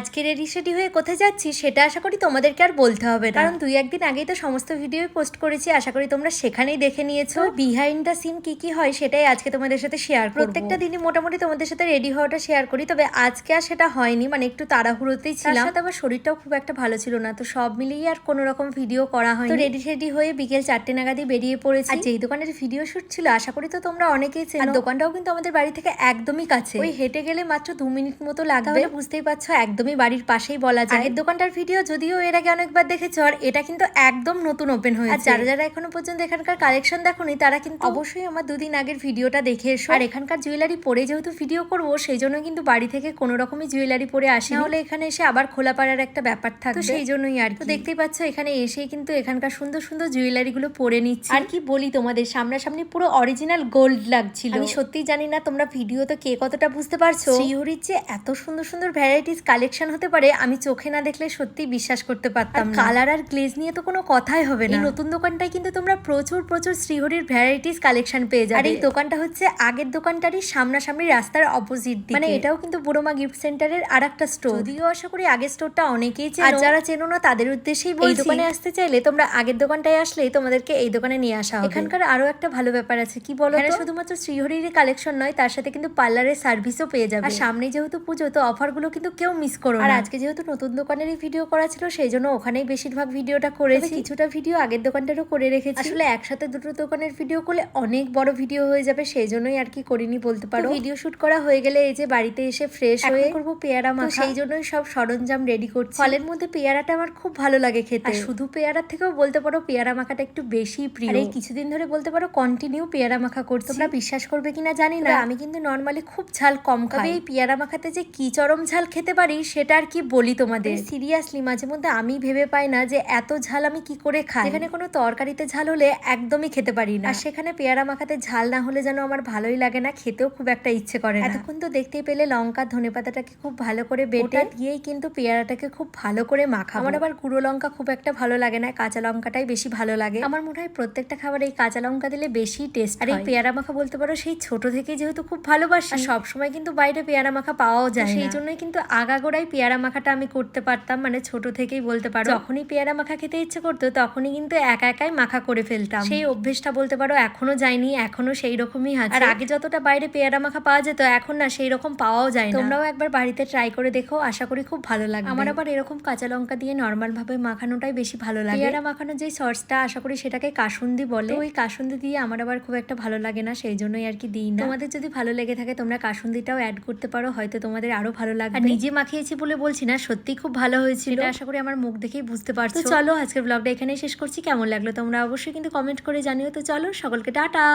আজকে রেডি সেডি হয়ে কোথায় যাচ্ছি সেটা আশা করি তোমাদেরকে আর বলতে হবে না। কারণ দুই একদিন আগেই তো সমস্ত ভিডিও পোস্ট করেছি আশা করি তোমরা সেখানেই দেখে নিয়েছো। বিহাইন্ড দ্য সিন কি কি হয় সেটাই আজকে তোমাদের সাথে শেয়ার প্রত্যেকটা দিনই মোটামুটি তোমাদের সাথে রেডি হওয়াটা শেয়ার করি তবে আজকে আর সেটা হয়নি মানে একটু তাড়াহুড়োতেই ছিলাম। সাথে আমার শরীরটাও খুব একটা ভালো ছিল না তো সব মিলিয়ে আর কোনো রকম ভিডিও করা হয় তো রেডি সেডি হয়ে বিকেল চারটে নাগাদই বেরিয়ে পড়েছি। আর যেই দোকানের ভিডিও শুট ছিল আশা করি তো তোমরা অনেকেই চেনো। দোকানটাও কিন্তু আমাদের বাড়ি থেকে একদমই কাছে। ওই হেঁটে গেলে মাত্র দু মিনিট মতো লাগবে। বুঝতেই পারছ একদমই বাড়ির পাশেই বলা যায়। আগের দোকানটার ভিডিও যদিও এর আগে অনেকবার দেখেছ আর এটা কিন্তু একদম নতুন ওপেন হয়েছে। আর যারা যারা এখনও পর্যন্ত এখানকার কালেকশন দেখোনি তারা কিন্তু অবশ্যই আমার দুদিন আগের ভিডিওটা দেখে এসো। আর এখানকার জুয়েলারি পরে যেহেতু ভিডিও করব সেই জন্য কিন্তু বাড়ি থেকে কোনো রকমই জুয়েলারি পরে আসি নাহলে এখানে এসে আবার খোলা পাড়ার একটা ব্যাপার থাকে সেই জন্যই আর কি। তো দেখতেই পাচ্ছ এখানে এসেই কিন্তু এখানকার সুন্দর সুন্দর জুয়েলারি গুলো পরে নিচ্ছি। আর কি বলি তোমাদের সামনাসামনি পুরো অরিজিনাল গোল্ড লাগছিল। আমি সত্যি জানি না তোমরা ভিডিও তো কে কতটা বুঝতে পারছ। শ্রীহরির যে এত সুন্দর সুন্দর ভ্যারাইটিস কালেকশন হতে পারে আমি চোখে না দেখলে সত্যি বিশ্বাস করতে পারতাম কালার আর গ্লেজ নিয়ে তো কোনো কথাই হবে না। এই নতুন দোকানটায় কিন্তু তোমরা প্রচুর প্রচুর শ্রীহরির ভ্যারাইটিস কালেকশন পেয়ে যাবে। আর এই দোকানটা হচ্ছে আগের দোকানটারই সামনাসামনি রাস্তার অপোজিট মানে এটাও কিন্তু বুড়োমা গিফট সেন্টারের আর একটা স্টোর যদিও আশা করি আগের স্টোরটা অনেকেই চেনো। আর যারা চেনো না তাদের উদ্দেশ্যেই বলছি। এই দোকানে আসতে চাইলে তোমরা আগের দোকানটায় আসলে তোমাদেরকে এই দোকানে নিয়ে আসা হবে। এখানকার আরও একটা ভালো ব্যাপার আছে। কি বলো এখানে শুধুমাত্র শ্রীহরির কালেকশন নয় তার সাথে কিন্তু পার্লারের সার্ভিসও পেয়ে যাবে। আর সামনে যেহেতু পুজো তো অফারগুলো কিন্তু কেউ মিস করো আর আজকে যেহেতু নতুন দোকানেরই ভিডিও করা ছিল সেই জন্য ওখানেই বেশিরভাগ ভিডিওটা করেছি। কিছুটা ভিডিও আগের দোকানটারও করে রেখেছি। আসলে একসাথে দুটো দোকানের ভিডিও করলে অনেক বড় ভিডিও হয়ে যাবে সেই জন্যই আর কি করিনি বলতে পারো। ভিডিও শুট করা হয়ে গেলে এই যে বাড়িতে এসে ফ্রেশ হয়ে করব পেয়ারা মাখা। সেই জন্যই সব সরঞ্জাম রেডি করছি। ফলের মধ্যে পেয়ারাটা আমার খুব ভালো লাগে খেতে। আর শুধু পেয়ারার থেকেও বলতে পারো পেয়ারা মাখাটা একটু বেশি প্রিয়। এই কিছুদিন ধরে বলতে পারো কন্টিনিউ পেয়ারা মাখা করছি। তোমরা বিশ্বাস করবে কিনা জানি না। আমি কিন্তু নর্মালি খুব ঝাল কম খাই। এই পেয়ারা মাখাতে যে কি চরম ঝাল খেতে পারি সেটা আর কি বলি তোমাদের? সিরিয়াসলি মাঝে মধ্যে আমি ভেবে পাই না যে এত ঝাল আমি কি করে খাই। এখানে কোনো তরকারিতে ঝাল হলে একদমই খেতে পারি না। আর সেখানে পেয়ারা মাখাতে ঝাল না হলে যেন আমার ভালোই লাগে না খেতেও খুব একটা ইচ্ছে করে না। এতক্ষণ তো দেখতেই পেলে লঙ্কা ধনে পাতাটাকে খুব ভালো করে বেটে দিয়েই কিন্তু পেয়ারাটাকে খুব ভালো করে মাখা আমার আবার গুঁড়ো লঙ্কা খুব একটা ভালো লাগে না কাঁচা লঙ্কাটাই বেশি ভালো লাগে। আমার মনে হয় প্রত্যেকটা খাবার এই কাঁচা লঙ্কা দিলে বেশি টেস্ট আর এই পেয়ারা মাখা বলতে পারো সেই ছোট থেকে যেহেতু খুব ভালোবাসি। সব সময় কিন্তু বাইরে পেয়ারা মাখা পাওয়াও যায় সেই জন্যই কিন্তু আগাগোড়াই পেয়ারা মাখাটা আমি করতে পারতাম মানে ছোট থেকেই বলতে পারো। যখনই পেয়ারা মাখা খেতে ইচ্ছে করতো তখনই কিন্তু একা একাই মাখা করে ফেলতাম। সেই অভ্যেসটা বলতে পারো এখনও যায়নি এখনও সেই রকমই আছে। আর আগে যতটা বাইরে পেয়ারা মাখা পাওয়া যেত এখন না সেই রকম পাওয়াও যায় না। তোমরাও একবার বাড়িতে ট্রাই করে দেখো আশা করি খুব ভালো লাগবে। আমার আবার এরকম কাঁচা লঙ্কা দিয়ে নর্মাল ভাবে মাখানোটাই বেশি ভালো লাগে। পেয়ারা মাখানোর যে সসটা আশা করি সেটাকে কাসুন্দি বলে। ওই কাসুন্দি দিয়ে আমার আবার খুব একটা ভালো লাগে না সেই জন্যই আর কি দিই না। তোমাদের যদি ভালো লেগে থাকে তোমরা কাসুন্দিটাও অ্যাড করতে পারো হয়তো তোমাদের আরও ভালো লাগবে। আর নিজে মাখিয়েছি বলে বলছি না সত্যি খুব ভালো হয়েছিল। আশা করি আমার মুখ দেখেই বুঝতে পারছ। চলো আজকের ব্লগটা এখানেই শেষ করছি। কেমন লাগল তোমরা অবশ্যই কিন্তু কমেন্ট করে জানিও। তো চলো সকলকে টাটা!